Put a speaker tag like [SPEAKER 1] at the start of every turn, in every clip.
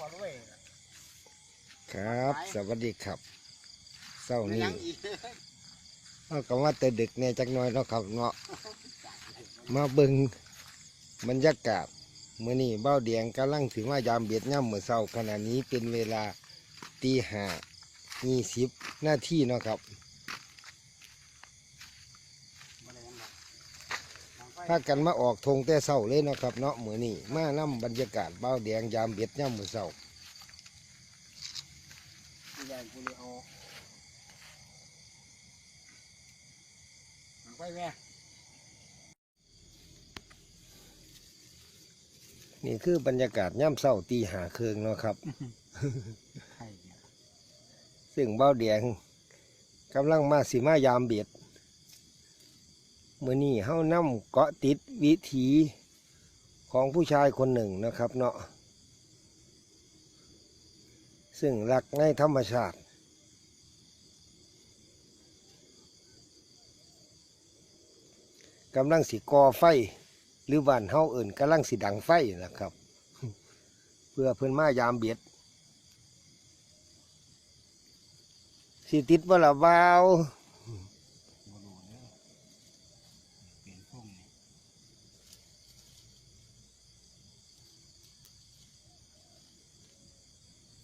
[SPEAKER 1] พอด้วย
[SPEAKER 2] ครับ สวัสดีครับเศร้า
[SPEAKER 1] ไม่
[SPEAKER 2] นี้
[SPEAKER 1] ยังอีก
[SPEAKER 2] เอาก็ว่าแต่ดึกเนี่ยจักหน้อยเนาะครับเนาะมาเบิ่งบรรยากาศมื้อนี้เบ้าแดงกำลังถึงว่ายามเบียดย่ำมื้อเช้าขณะนี้เป็นเวลาตีห้ายี่สิบนาทีเนาะครับ
[SPEAKER 1] บ่ได้ยังหรอก ทางไฟ
[SPEAKER 2] ถ้ากันมาออกธงแต่เช้าเลยเนาะครับ เนาะมื้อนี้มานํบรรยากาศเบ้าแดงยามเบียดย่ำมื้อเช้า
[SPEAKER 1] ที่แดงกูเลยเอาทางไฟแม่
[SPEAKER 2] นี่คือบรรยากาศย่ำเช้าตีหาเคืองเนาะครับ
[SPEAKER 1] ไข่เนี่ย
[SPEAKER 2] ซึ่งเบ้าแดงกำลังมาสิมายามเบียด มื่อนี้เฮานำเกาะติดวิถีของผู้ชายคนหนึ่งนะครับเนาะซึ่งรักในธรรมชาติ กำลังสิกอไฟ หรือบ้านเฮาเอิ่นกำลังสิดังไฟนะครับ เพื่อเพิ่นมายามเบียดสิติดว่าละวาว
[SPEAKER 1] บ่รู้เด้อเปลี่ยนพวกนี้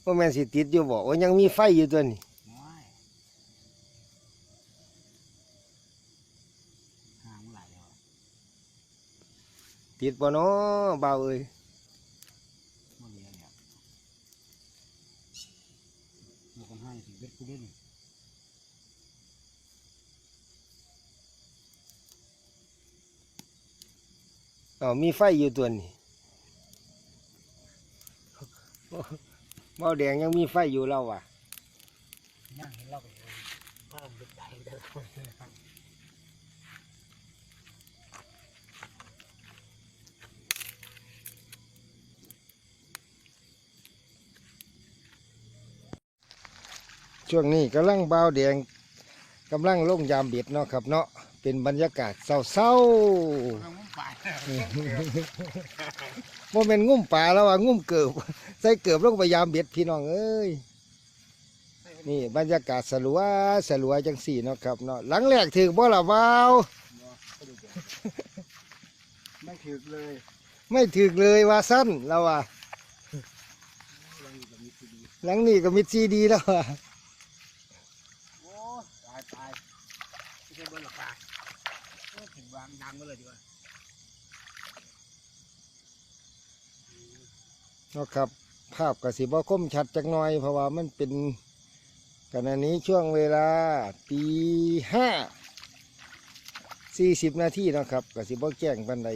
[SPEAKER 2] ว่าแม่นสิติดอยู่บอกว่ายังมีไฟอยู่ตัวนี้
[SPEAKER 1] น้อยห่างหลายแล้ว
[SPEAKER 2] ติดบ่เนาะเบาเอ้ย
[SPEAKER 1] บ่เหลือแล้วมันคนให้สิเบ็ดกูเล่น
[SPEAKER 2] อ๋อมีไฟอยู่ตัวนี้ เบาแดงยังมีไฟอยู่แล้วอะ
[SPEAKER 1] ย่างเห็นเราก็เลยถ้ามันเป็นใจเด้อ
[SPEAKER 2] ช่วงนี้กำลังเบาแดงกำลังลงยามเบ็ดเนาะครับเนาะเป็นบรรยากาศเศร้า
[SPEAKER 1] เอามุ้งป่า
[SPEAKER 2] ๆโมเมนงุ่มป่าแล้วอะงุ่มเกิบใส่เกิบลงไปยามเบ็ดพี่น้องเอ้ยนี่บรรยากาศสลัวสลัวจังสี่เนาะครับเนาะหลังแรกถึงบ่ละวาว
[SPEAKER 1] ไม่ถึกเลย
[SPEAKER 2] ไม่ถึกเลยว่าสั้นแล้วอะ
[SPEAKER 1] ยังอยู่กับมิตรดี
[SPEAKER 2] หลังนี้ก็มิดซีดีแล้วอะ
[SPEAKER 1] โอ้ตายตายไม่ใช่เบอร์หรอกป่าโอ้ถึงวางดังก็เลยดีกว่า
[SPEAKER 2] เนาะครับ ภาพกระสิบ่คมชัดจักหน่อย เพราะว่ามันเป็นขณะนี้ช่วงเวลาตีห้าสี่สิบนาทีนะครับกระสิบ่แจ้งปันใด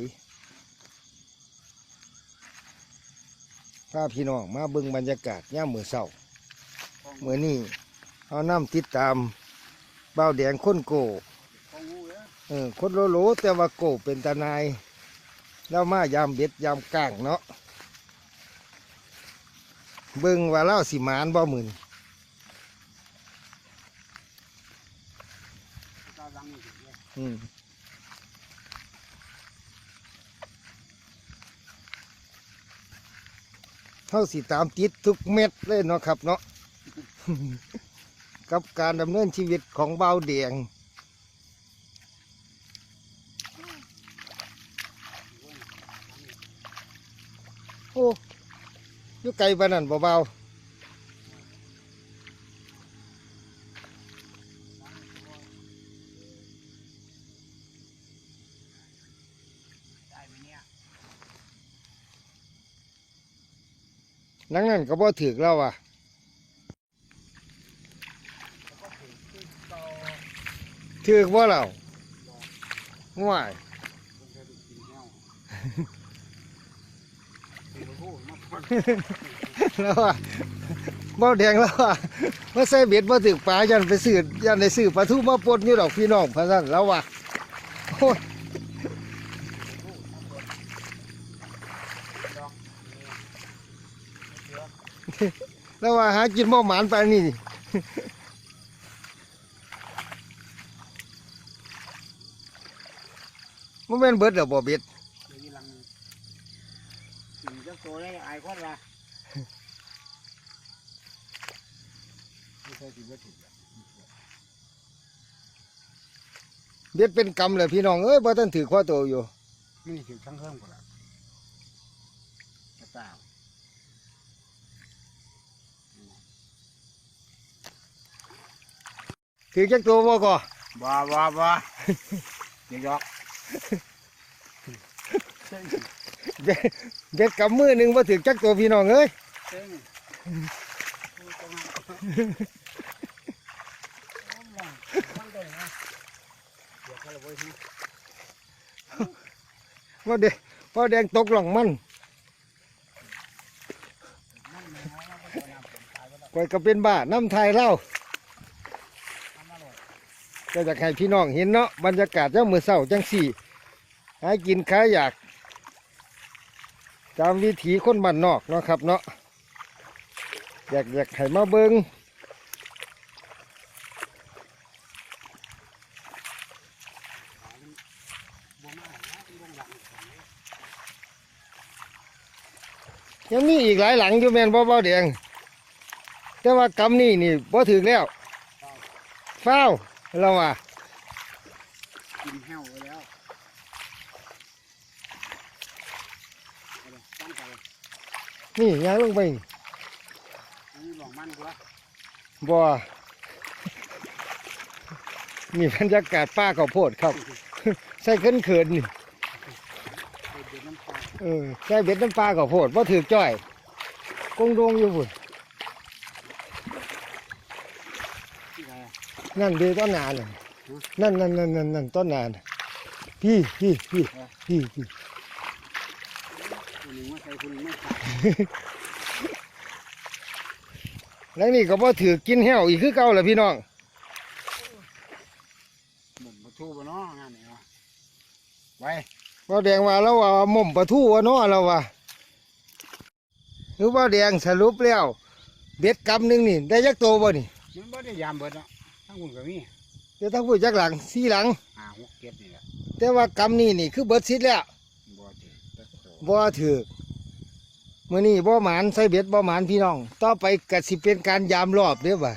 [SPEAKER 2] พาพี่น้องมาเบิ่งบรรยากาศย่ามมือเศร้าเมื่อนี้เอาน้ำติดตามเบ้าแดงค้นโก
[SPEAKER 1] เนี่ย
[SPEAKER 2] เออคนโลโลแต่ว่าโกเป็นตา นาย แล้วมายามเบ็ดยามก้างเนาะ เบิ่งว่าเล่าสิมานบ่หมื่น
[SPEAKER 1] เลย
[SPEAKER 2] อืมเท่าสิตามติดทุกเม็ดเลยเนาะครับเนาะ กับการดำเนินชีวิตของเบาเดียง อยู่ไกลปานนั้นเบา
[SPEAKER 1] ได้ไหมเนี่ย
[SPEAKER 2] ๆนังนั้นก็บ่ถือแล้วอะ
[SPEAKER 1] แล้วก็ถึงที่ต่อ
[SPEAKER 2] ถือบ่เราง่าย
[SPEAKER 1] คงจะดูกินแนวตีโอ้โหมาพอด
[SPEAKER 2] แล้วอะเบาแดงแล้วอะมาใส่เบ็ดมาถึกปลายันไปซื้อยันได้ซื้อปลาทูมาปนอยู่ดอกพี่น้องพะนั่นแล้วว่ะโอ้ยแล้วว่าหากินบ่หมานไปนี่มันเป็นเบิดดอบ่เบ็ด
[SPEAKER 1] เดี๋ยวนี้ลังกินเจ้าโตได้อายคนละไม่ใช่สิบ่ถึงอะ
[SPEAKER 2] เบ็ดเป็นกำเลยพี่น้องเอ้ยบ่ทันถือข้อโตอยู่
[SPEAKER 1] นี่ถึงทั้งเครื่องหมดละกระต่าย
[SPEAKER 2] ถือจักตัวบ่ก่อ
[SPEAKER 1] บ้าบ้าบ้าเดี๋ยวยก เด็
[SPEAKER 2] ดกับมือหนึ่งมาถือจักตัวพี่น้องเอ้ย
[SPEAKER 1] ว่าเด็
[SPEAKER 2] กว่าแดงตกหลังมัน
[SPEAKER 1] ก่
[SPEAKER 2] อยก็เป็นบ้าน้ำไทยเล่า
[SPEAKER 1] ก็า
[SPEAKER 2] กให้พี่น้องเห็นเนาะบรรยากาศเจ้ามือเศร้าจังสี่หากินค้าอยาก ตามวิถีคนบ้านนอกเนาะครับเนาะอยากอยากให้มาเบิง้
[SPEAKER 1] ง
[SPEAKER 2] ยังมีอีกหลายหลังอยู่แมนบ่เบาแดงแต่ว่ากำนี่นี่บ่ถึงแล้วเฝ้าเราว่า
[SPEAKER 1] กินแห้วไว้แล้วเอาเลยตั้งใจ
[SPEAKER 2] นี่ย้ายลงไปนี่
[SPEAKER 1] อันนี้หลองมันกูละ
[SPEAKER 2] บ่นี่บรรยากาศป้าข้าวโพดครับ ใส่เขินเขินๆนี่
[SPEAKER 1] ไปเดือดน้ำปลา
[SPEAKER 2] เออใส่เบ็ดน้ำปลาข้าวโพดบ่ถือจ้อยกงดงอยู่พุ่น
[SPEAKER 1] ที่ไหนอะ
[SPEAKER 2] นั่นเดีต้นนานน่ะนั่นนั่นนั่นนั่นนั่นต้นนานน่ะพี่พี่พี่พี่พี่ แล้วนี่ก็บ่ถือกินแห้วอีกคือเก่าแหละพี่น้อง
[SPEAKER 1] หมุนประตูบนน้องานนี่วะไว้
[SPEAKER 2] บ่แดงว่าแล้วว่าหม่อมปลาทูวะเนาะเราว่าหรือว่าแดงสรุปแล้วเบ็ดกำหนึงนี่ได้ยักโตบ่นี่
[SPEAKER 1] มันบ่ได้ยามเบิดเนาะทั้งคุณก็มี
[SPEAKER 2] เดี๋ยวทั้งผู้จักหลังสี่หลัง
[SPEAKER 1] ห้าหกเจ็ดนี่แหละ
[SPEAKER 2] แต่ว่ากำนี่นี่คือเบิดซิดแล้ว
[SPEAKER 1] บ่ถือตัดโต
[SPEAKER 2] บ่ถือมื้อนี้บ่หมานใส่เบ็ดบ่หมานพี่น้อง ต่อไปก็สิเป็นการยามรอบเด้อบัด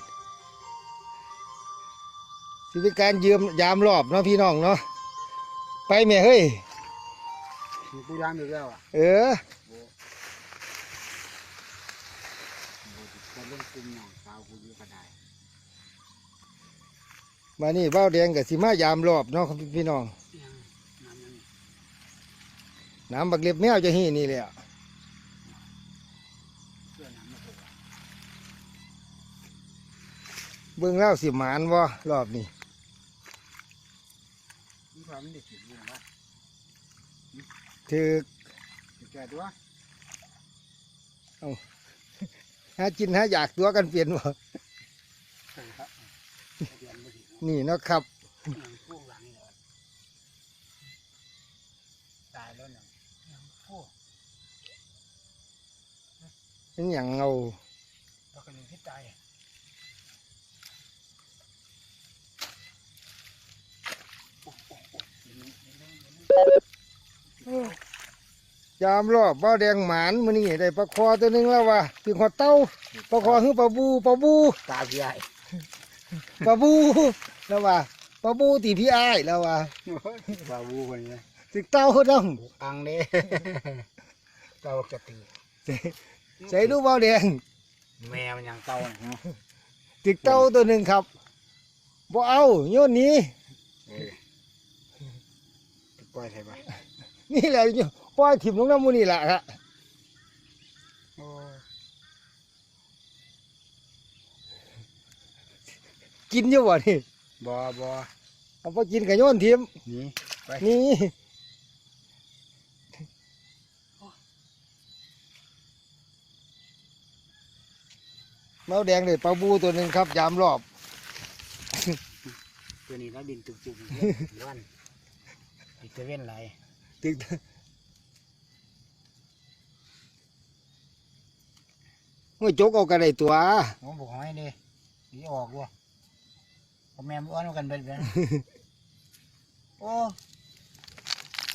[SPEAKER 2] สิเป็นการยืมยามรอบเนาะพี่น้องเนาะไปแม่เฮ้ย
[SPEAKER 1] มีกูยามอีกแล้วอะ
[SPEAKER 2] เออ
[SPEAKER 1] บ่จะเล่นกลุ่มน้องสาวกูอยู่ก็ได้
[SPEAKER 2] มานี่เบ้าแดงกับสิมายามรอบเนาะครับพี่น้อง
[SPEAKER 1] ยังน้ำยัง
[SPEAKER 2] น้ำบักเล็บแมวจะหีนี่เล
[SPEAKER 1] ยอะ
[SPEAKER 2] เบื้องเล่าสิหมานวะรอบนี้
[SPEAKER 1] ถื
[SPEAKER 2] อ
[SPEAKER 1] แกตัวเอา
[SPEAKER 2] หาจินหาอยากตัวกันเปลี่ยน
[SPEAKER 1] วะนี่
[SPEAKER 2] นะครับ
[SPEAKER 1] เป็
[SPEAKER 2] นอย่างเอา
[SPEAKER 1] แล้วก็ยังที่ตาย
[SPEAKER 2] ยามรอบเบ้าแดงหมานมื้อนี้ได้ปลาคอตัวหนึงแล้วว่ะถึงหอดเต้าปลาคอคือปลาบูปลาบู
[SPEAKER 1] ตาพี่ใหญ่
[SPEAKER 2] ปลาบูแล้วว่ะปลาบูตีพี่อ้ายแล้วว่ะ
[SPEAKER 1] บาวูคนนี้
[SPEAKER 2] ถึงเต้าด
[SPEAKER 1] อังเด้เต่าจะตีำ
[SPEAKER 2] ใส่ดูเบ้าแดง
[SPEAKER 1] แม่มันยังเต่าเนี่ย
[SPEAKER 2] ถึงเต้าตัวหนึ่งครับบ่เอาโยนหนี้
[SPEAKER 1] เออไปปล่อยใช่ปะ
[SPEAKER 2] นี่แหละโยนปล่อยถิ่มลงน้ำมูนี่แหละครับ
[SPEAKER 1] โอ้
[SPEAKER 2] กินอยู่บ่นี่
[SPEAKER 1] บอบอ
[SPEAKER 2] เอาไปกินกับโยนถิ่ม
[SPEAKER 1] นี่ไป
[SPEAKER 2] นี่ มาแดงเลยปลาบูตัวหนึ่งครับ ยามรอบ
[SPEAKER 1] ตัวนี้แล้วดินจุกๆวันติดจะเว้นไร
[SPEAKER 2] ถึงห้วยจกเอากระไดตัว
[SPEAKER 1] ผมบอกให้เด้นี่ออกด้วยพ่อแม่อ้วนกันเบิดเบิดโอ้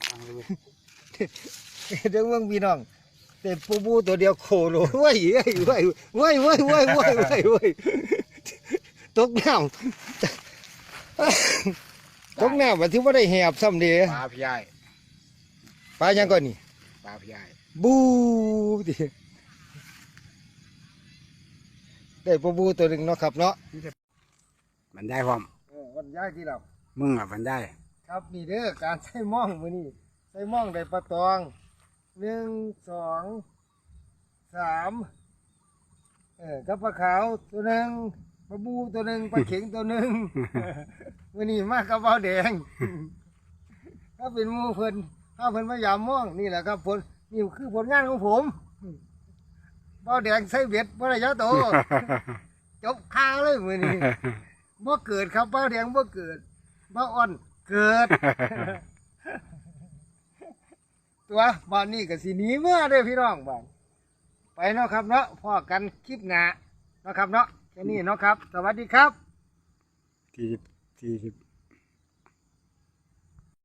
[SPEAKER 1] ฟังเลยเว้ย
[SPEAKER 2] เดี๋ยวเมืองพี่น้อง แต่ปูบูตัวเดียวโคโลเว้ยเว้ยเว้ยเว้ยเว้ยเว้ยเว้ยเว้ยเว้ยตกน้ำตกน้ำว่าที่ว่าได้แหบซ้ำเดีย
[SPEAKER 1] ปลาพี่ใหญ่
[SPEAKER 2] ปลายังก่อนนี่
[SPEAKER 1] ปลาพี่ใหญ่
[SPEAKER 2] บูดิได้ปลาบูตัวหนึ่งเนาะครับเนาะ
[SPEAKER 1] มันได้พร้อม
[SPEAKER 2] เออวันย้ายที่เรา
[SPEAKER 1] มึงอะมันได้
[SPEAKER 2] ครับนี่เด้อการใส่หม่องมือนี่ใส่หม่องได้ปลาตอง หนึ่งสองสามเออกับปลาขาวตัวหนึ่งปลาบูตัวหนึ่งปลาเข็งตัวหนึ่งมือนี่มากกับเบาแดง ถ้าเป็นหมูเพิ่นถ้าเพิ่นมายามม่องนี่แหละครับผลนี่คือผลงานของผมเบาแดงใส่เบ็ดบ่ระยะโต จบข่าวเลยมือนี้บ่เกิดครับเบาแดงบ่เกิดเบาอ่อนเกิด ตัวบ้านนี้ก็สีนี้เมื่อเด้อพี่น้องบ้านไปเนาะครับเนาะพ่อกันคลิปหนาเนาะครับเนาะแค่นี้เนาะครับ สวัสดีครับ
[SPEAKER 1] ที่ที่